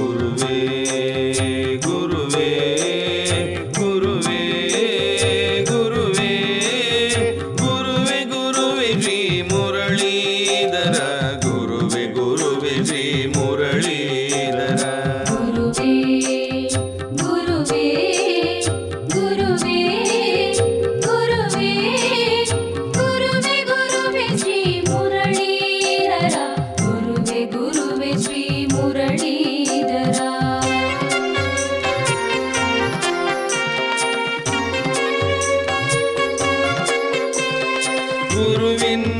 ಗುರುವೇ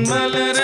மலர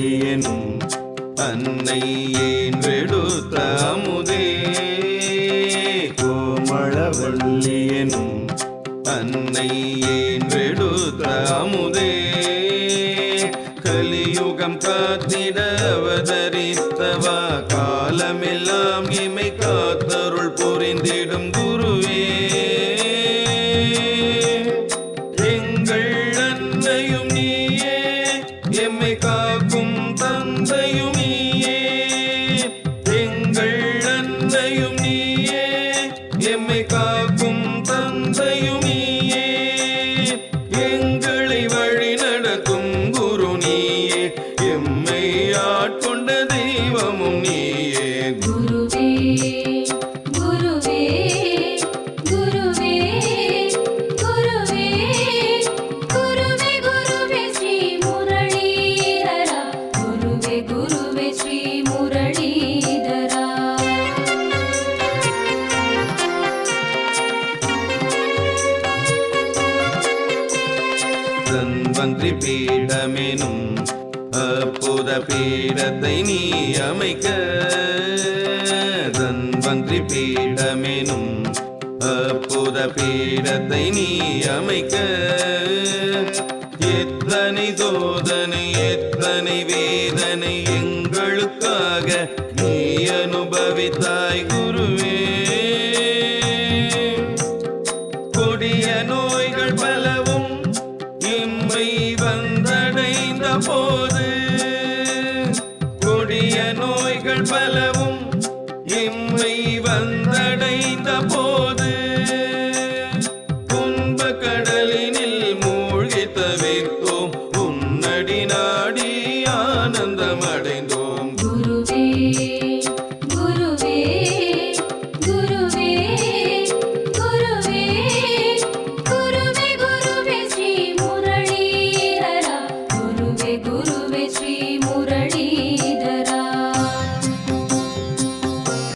எனும் அன்னை ஏன்றெடுத்த அமுதே? கோமளவல்லி எனும் அன்னை ஏன்றெடுத்த அமுதே? கலியுகம் காத்திட அவதரித்தவா காலமெல்லாம் இமை தந்தையும் நீயே. எங்கள் அன்னையும் நீயே. எம்மை காக்கும் தந்தையும் நீயே. எங்களை வழி குரு நீயே. எம்மை ஆட்கொண்ட தெய்வமும் வன்றி பீடமெனும் அற்புத பீடத்தை நீ அமைக்க. தன்வந்திரி பீடமெனும் அற்புத பீடத்தை நீ அமைக்க. எத்தனை சோதனை எத்தனை வேதனை எங்களுக்காக நீ அனுபவித்தாய். Senhor.